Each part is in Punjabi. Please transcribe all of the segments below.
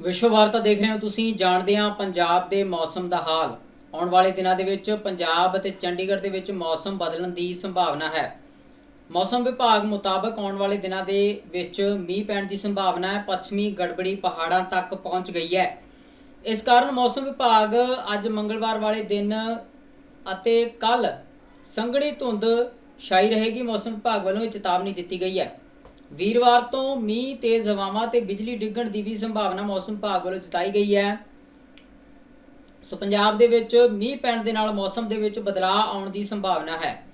ਵਿਸ਼ਵ ਵਾਰਤਾ ਦੇਖ ਰਹੇ ਹੋ ਤੁਸੀਂ, ਜਾਣਦੇ ਹਾਂ ਪੰਜਾਬ ਦੇ ਮੌਸਮ ਦਾ ਹਾਲ। ਆਉਣ ਵਾਲੇ ਦਿਨਾਂ ਦੇ ਵਿੱਚ ਪੰਜਾਬ ਅਤੇ ਚੰਡੀਗੜ੍ਹ ਦੇ ਵਿੱਚ ਮੌਸਮ ਬਦਲਣ ਦੀ ਸੰਭਾਵਨਾ ਹੈ। ਮੌਸਮ ਵਿਭਾਗ ਮੁਤਾਬਕ ਆਉਣ ਵਾਲੇ ਦਿਨਾਂ ਦੇ ਵਿੱਚ ਮੀਂਹ ਪੈਣ ਦੀ ਸੰਭਾਵਨਾ ਹੈ। ਪੱਛਮੀ ਗੜਬੜੀ ਪਹਾੜਾਂ ਤੱਕ ਪਹੁੰਚ ਗਈ ਹੈ। ਇਸ ਕਾਰਨ ਮੌਸਮ ਵਿਭਾਗ ਅੱਜ ਮੰਗਲਵਾਰ ਵਾਲੇ ਦਿਨ ਅਤੇ ਕੱਲ ਸੰਘਣੀ ਧੁੰਦ ਛਾਈ ਰਹੇਗੀ। ਮੌਸਮ ਵਿਭਾਗ ਵੱਲੋਂ ਇਹ ਚੇਤਾਵਨੀ ਦਿੱਤੀ ਗਈ ਹੈ। ਵੀਰਵਾਰ ਤੋਂ ਮੀਂਹ ਤੇਜ਼ ਹਵਾਵਾਂ ਤੇ ਬਿਜਲੀ ਡਿੱਗਣ ਦੀ ਵੀ ਸੰਭਾਵਨਾ ਮੌਸਮ ਵਿਭਾਗ ਵੱਲੋਂ ਜਤਾਈ ਗਈ ਹੈ। ਸੋ ਪੰਜਾਬ ਦੇ ਵਿੱਚ ਮੀਂਹ ਪੈਣ ਦੇ ਨਾਲ ਮੌਸਮ ਦੇ ਵਿੱਚ ਬਦਲਾਅ ਆਉਣ ਦੀ ਸੰਭਾਵਨਾ ਹੈ।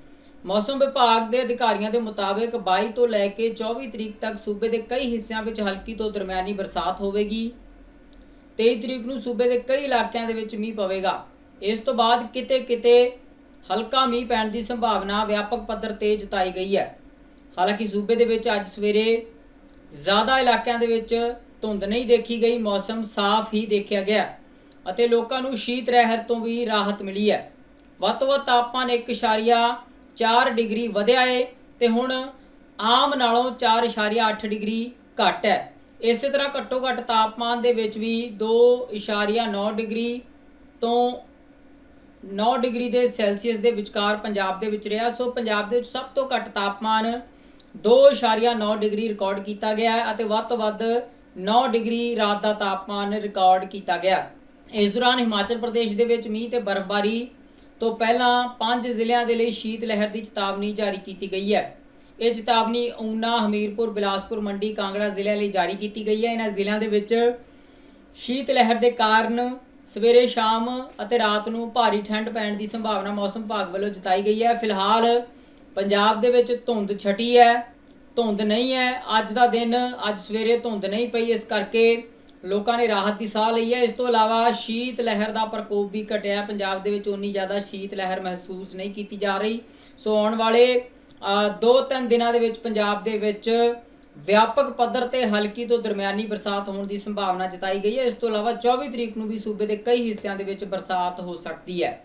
ਮੌਸਮ ਵਿਭਾਗ ਦੇ ਅਧਿਕਾਰੀਆਂ ਦੇ ਮੁਤਾਬਕ 22 ਤੋਂ ਲੈ ਕੇ 24 ਤਰੀਕ ਤੱਕ ਸੂਬੇ ਦੇ ਕਈ ਹਿੱਸਿਆਂ ਵਿੱਚ ਹਲਕੀ ਤੋਂ ਦਰਮਿਆਨੀ ਬਰਸਾਤ ਹੋਵੇਗੀ। 23 ਤਰੀਕ ਨੂੰ ਸੂਬੇ ਦੇ ਕਈ ਇਲਾਕਿਆਂ ਦੇ ਵਿੱਚ ਮੀਂਹ ਪਵੇਗਾ। ਇਸ ਤੋਂ ਬਾਅਦ ਕਿਤੇ-ਕਿਤੇ ਹਲਕਾ ਮੀਂਹ ਪੈਣ ਦੀ ਸੰਭਾਵਨਾ ਵਿਆਪਕ ਪੱਧਰ ਤੇ ਜਤਾਈ ਗਈ ਹੈ। ਹਾਲਾਂਕਿ ਸੂਬੇ ਦੇ ਵਿੱਚ ਅੱਜ ਸਵੇਰੇ ਜ਼ਿਆਦਾ ਇਲਾਕਿਆਂ ਦੇ ਵਿੱਚ ਧੁੰਦ ਨਹੀਂ ਦੇਖੀ ਗਈ, ਮੌਸਮ ਸਾਫ਼ ਹੀ ਦੇਖਿਆ ਗਿਆ ਅਤੇ ਲੋਕਾਂ ਨੂੰ ਸ਼ੀਤ ਲਹਿਰ ਤੋਂ ਵੀ ਰਾਹਤ ਮਿਲੀ ਹੈ। ਵੱਧ ਤੋਂ ਵੱਧ ਤਾਪਮਾਨ 1.4 ਡਿਗਰੀ ਵਧਿਆ ਹੈ ਤੇ ਹੁਣ ਆਮ ਨਾਲੋਂ 4.8 ਡਿਗਰੀ ਘੱਟ ਹੈ। ਇਸੇ ਤਰ੍ਹਾਂ ਘੱਟੋ ਘੱਟ ਤਾਪਮਾਨ ਦੇ ਵਿੱਚ ਵੀ 2.9 ਡਿਗਰੀ ਤੋਂ 9 ਡਿਗਰੀ ਦੇ ਸੈਲਸੀਅਸ ਦੇ ਵਿਚਕਾਰ ਪੰਜਾਬ ਦੇ ਵਿੱਚ ਰਿਹਾ। ਸੋ ਪੰਜਾਬ ਦੇ ਵਿੱਚ ਸਭ ਤੋਂ ਘੱਟ ਤਾਪਮਾਨ 2.9 ਡਿਗਰੀ ਰਿਕਾਰਡ ਕੀਤਾ ਗਿਆ ਅਤੇ ਵੱਧ ਤੋਂ ਵੱਧ 9 ਡਿਗਰੀ ਰਾਤ ਦਾ ਤਾਪਮਾਨ ਰਿਕਾਰਡ ਕੀਤਾ ਗਿਆ ਇਸ ਦੌਰਾਨ ਹਿਮਾਚਲ ਪ੍ਰਦੇਸ਼ ਦੇ ਵਿੱਚ ਮੀਂਹ ਤੇ ਬਰਫ਼ਬਾਰੀ ਤੋਂ ਪਹਿਲਾਂ ਪੰਜ ਜ਼ਿਲ੍ਹਿਆਂ ਦੇ ਲਈ ਸ਼ੀਤ ਲਹਿਰ ਦੀ ਚੇਤਾਵਨੀ ਜਾਰੀ ਕੀਤੀ ਗਈ ਹੈ। ਇਹ ਚੇਤਾਵਨੀ ਊਨਾ, ਹਮੀਰਪੁਰ, ਬਿਲਾਸਪੁਰ, ਮੰਡੀ, ਕਾਂਗੜਾ ਜ਼ਿਲ੍ਹਿਆਂ ਲਈ ਜਾਰੀ ਕੀਤੀ ਗਈ ਹੈ। ਇਹਨਾਂ ਜ਼ਿਲ੍ਹਿਆਂ ਦੇ ਵਿੱਚ ਸ਼ੀਤ ਲਹਿਰ ਦੇ ਕਾਰਨ ਸਵੇਰੇ ਸ਼ਾਮ ਅਤੇ ਰਾਤ ਨੂੰ ਭਾਰੀ ਠੰਡ ਪੈਣ ਦੀ ਸੰਭਾਵਨਾ ਮੌਸਮ ਵਿਭਾਗ ਵੱਲੋਂ ਜਤਾਈ ਗਈ ਹੈ। ਫਿਲਹਾਲ ਪੰਜਾਬ ਦੇ ਵਿੱਚ ਧੁੰਦ ਛਟੀ ਹੈ, ਧੁੰਦ ਨਹੀਂ ਹੈ। ਅੱਜ ਦਾ ਦਿਨ, ਅੱਜ ਸਵੇਰੇ ਧੁੰਦ ਨਹੀਂ ਪਈ, ਇਸ ਕਰਕੇ ਲੋਕਾਂ ਨੇ ਰਾਹਤ ਦੀ ਸਾਹ ਲਈ ਹੈ। ਇਸ ਤੋਂ ਇਲਾਵਾ ਸ਼ੀਤ ਲਹਿਰ ਦਾ ਪ੍ਰਕੋਪ ਵੀ ਘਟਿਆ। ਪੰਜਾਬ ਦੇ ਵਿੱਚ ਉਨੀ ਜ਼ਿਆਦਾ ਸ਼ੀਤ ਲਹਿਰ ਮਹਿਸੂਸ ਨਹੀਂ ਕੀਤੀ ਜਾ ਰਹੀ। ਸੋ ਆਉਣ ਵਾਲੇ 2-3 ਦਿਨਾਂ ਦੇ ਵਿੱਚ ਪੰਜਾਬ ਦੇ ਵਿੱਚ ਵਿਆਪਕ ਪੱਧਰ ਤੇ ਹਲਕੀ ਤੋਂ ਦਰਮਿਆਨੀ ਬਰਸਾਤ ਹੋਣ ਦੀ ਸੰਭਾਵਨਾ ਜਤਾਈ ਗਈ ਹੈ। ਇਸ ਤੋਂ ਇਲਾਵਾ 24 ਤਰੀਕ ਨੂੰ ਵੀ ਸੂਬੇ ਦੇ ਕਈ ਹਿੱਸਿਆਂ ਦੇ ਵਿੱਚ ਬਰਸਾਤ ਹੋ ਸਕਦੀ ਹੈ।